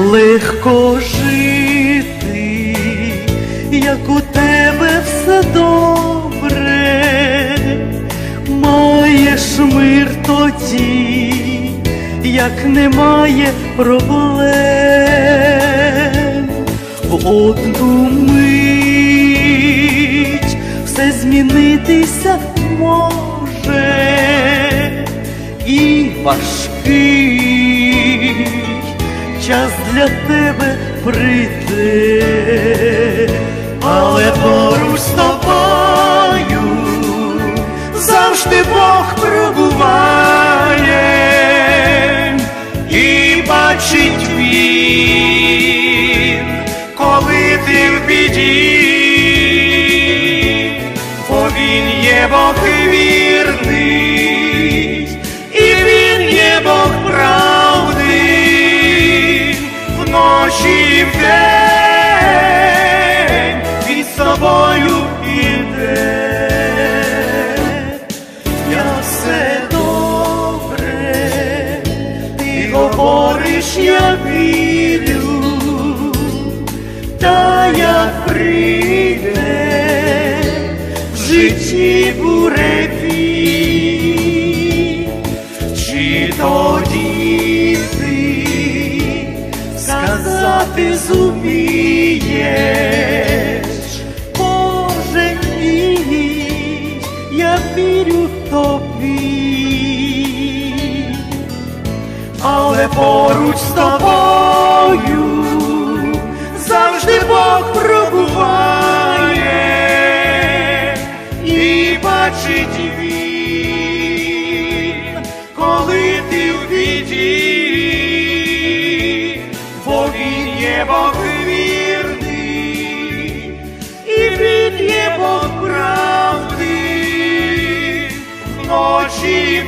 легко жити, як у тебе все добре, маєш мир тоді, як немає проблем, в одну мить все змінитися може. І важкий час для тебе прийде, але поруч з тобою завжди Бог пробуває і бачить він, коли ти в біді, бо він є Бог вірний, все добре, ти говориш, я вірю, та як прийде в житті буреві, чи тоді ти сказати зумієш, поруч з тобою. Завжди Бог пробуває і бачить він, коли ти в біді, бо він є Бог вірний, і він є Бог правди, вночі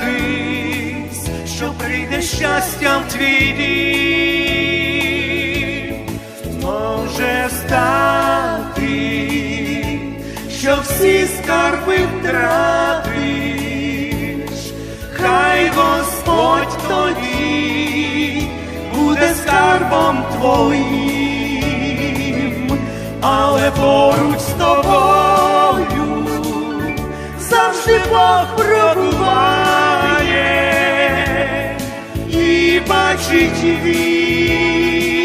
надіятись, що прийде щастям твій дім. Може стати, що всі скарби втратиш, хай Господь тоді буде скарбом твоїм, але поруч з тобою завжди Бог пробуває бачить він,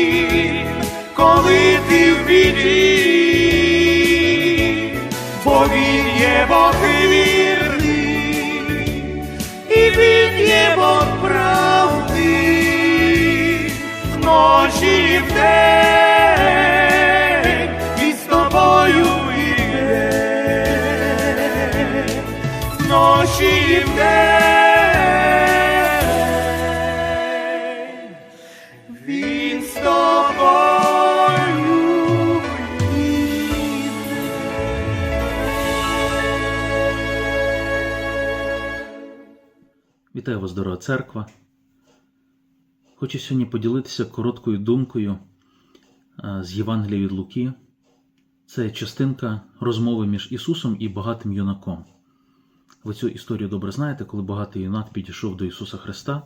коли ти в біді, бо він є Бог вірний, і він є Бог правди, вночі і вдень він з тобою іде, вночі і вдень Вітаю вас, дорога церква. Хочу сьогодні поділитися короткою думкою е, з Євангелія від Луки. Це частинка розмови між Ісусом і багатим юнаком. Ви цю історію добре знаєте, коли багатий юнак підійшов до Ісуса Христа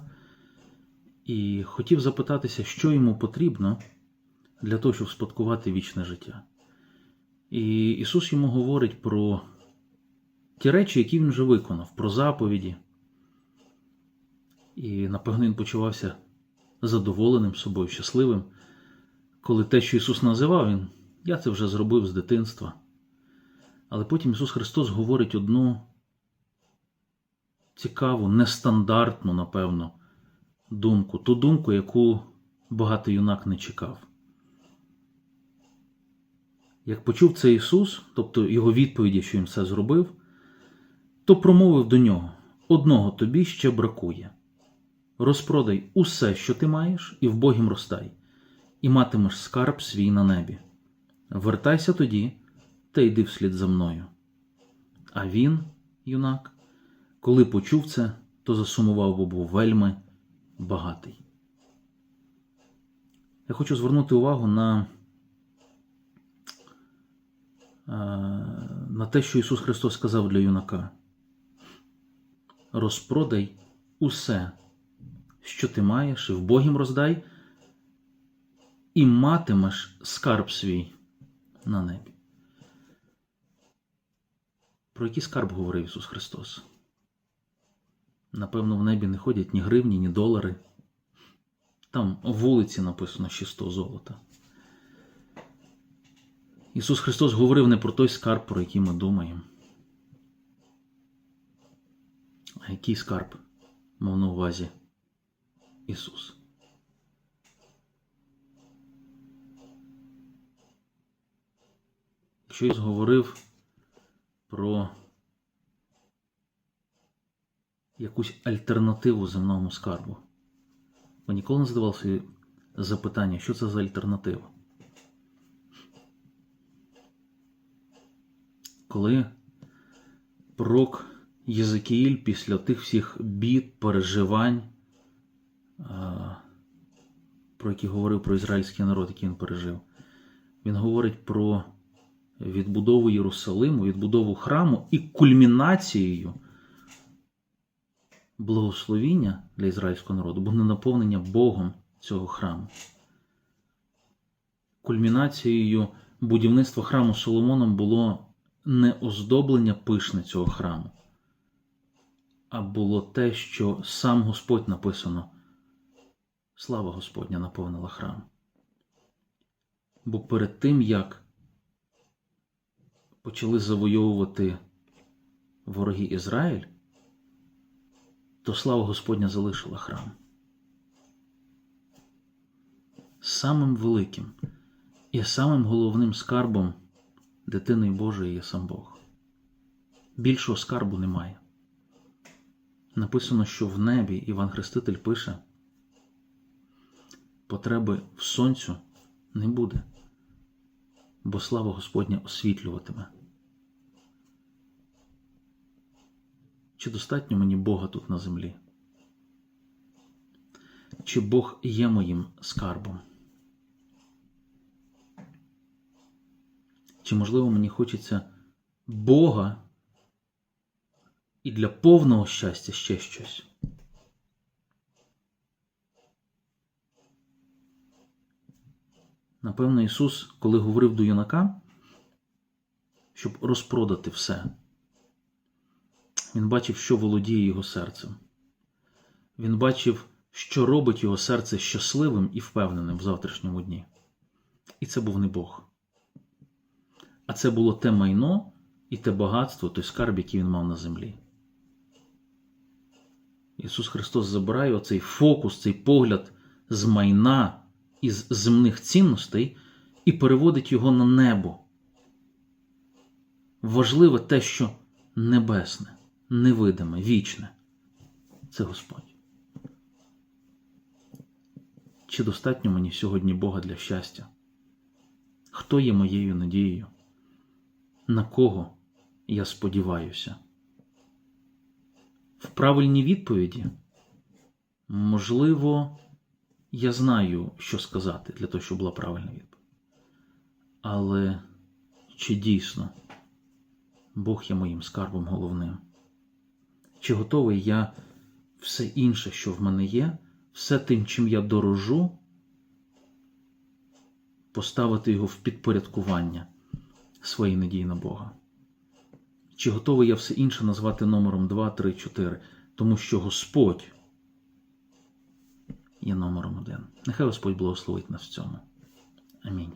і хотів запитатися, що йому потрібно для того, щоб спадкувати вічне життя. І Ісус йому говорить про ті речі, які він вже виконав, про заповіді. І, напевно, він почувався задоволеним собою, щасливим, коли те, що Ісус називав, Він я це вже зробив з дитинства. Але потім Ісус Христос говорить одну цікаву, нестандартну, напевно, думку, ту думку, яку багатий юнак не чекав. Як почув це Ісус, тобто Його відповіді, що Він все зробив, то промовив до нього: одного тобі ще бракує. Розпродай усе, що ти маєш, і в Богім розтай, і матимеш скарб свій на небі. Вертайся тоді та йди вслід за мною. А він, юнак, коли почув це, то засумував, бо був вельми багатий. Я хочу звернути увагу на, е, на те, що Ісус Христос сказав для юнака. Розпродай усе, що ти маєш, і в Богім роздай, і матимеш скарб свій на небі. Про який скарб говорив Ісус Христос? Напевно, в небі не ходять ні гривні, ні долари. Там вулиці написано ще 100 золота. Ісус Христос говорив не про той скарб, про який ми думаємо. А який скарб мав на увазі Ісус? Ісус говорив про якусь альтернативу земному скарбу, ви ніколи не задавали собі запитання, що це за альтернатива? Коли пророк Єзекіїль після тих всіх бід, переживань, про які говорив про ізраїльський народ, який він пережив, він говорить про відбудову Єрусалиму, відбудову храму і кульмінацією благословіння для ізраїльського народу буде наповнення Богом цього храму. Кульмінацією будівництва храму Соломоном було не оздоблення пишне цього храму, а було те, що сам Господь написано, слава Господня наповнила храм. Бо перед тим, як почали завойовувати вороги Ізраїль, то слава Господня залишила храм. Самим великим і самим головним скарбом дитини Божої є сам Бог. Більшого скарбу немає. Написано, що в небі Іван Хреститель пише: потреби в сонцю не буде, бо слава Господня освітлюватиме. Чи достатньо мені Бога тут на землі? Чи Бог є моїм скарбом? Чи, можливо, мені хочеться Бога і для повного щастя ще щось? Напевно, Ісус, коли говорив до юнака, щоб розпродати все, Він бачив, що володіє його серцем. Він бачив, що робить його серце щасливим і впевненим в завтрашньому дні. І це був не Бог. А це було те майно і те багатство, той скарб, який він мав на землі. Ісус Христос забирає оцей фокус, цей погляд з майна із земних цінностей і переводить його на небо. Важливе те, що небесне, невидиме, вічне це Господь. Чи достатньо мені сьогодні Бога для щастя? Хто є моєю надією? На кого я сподіваюся? В правильній відповіді, можливо, я знаю, що сказати для того, щоб була правильна відповідь. Але чи дійсно Бог є моїм скарбом головним? Чи готовий я все інше, що в мене є, все тим, чим я дорожу, поставити його в підпорядкування своєї надії на Бога? Чи готовий я все інше назвати номером 2, 3, 4, тому що Господь є номером один. Нехай Господь благословить нас в цьому. Амінь.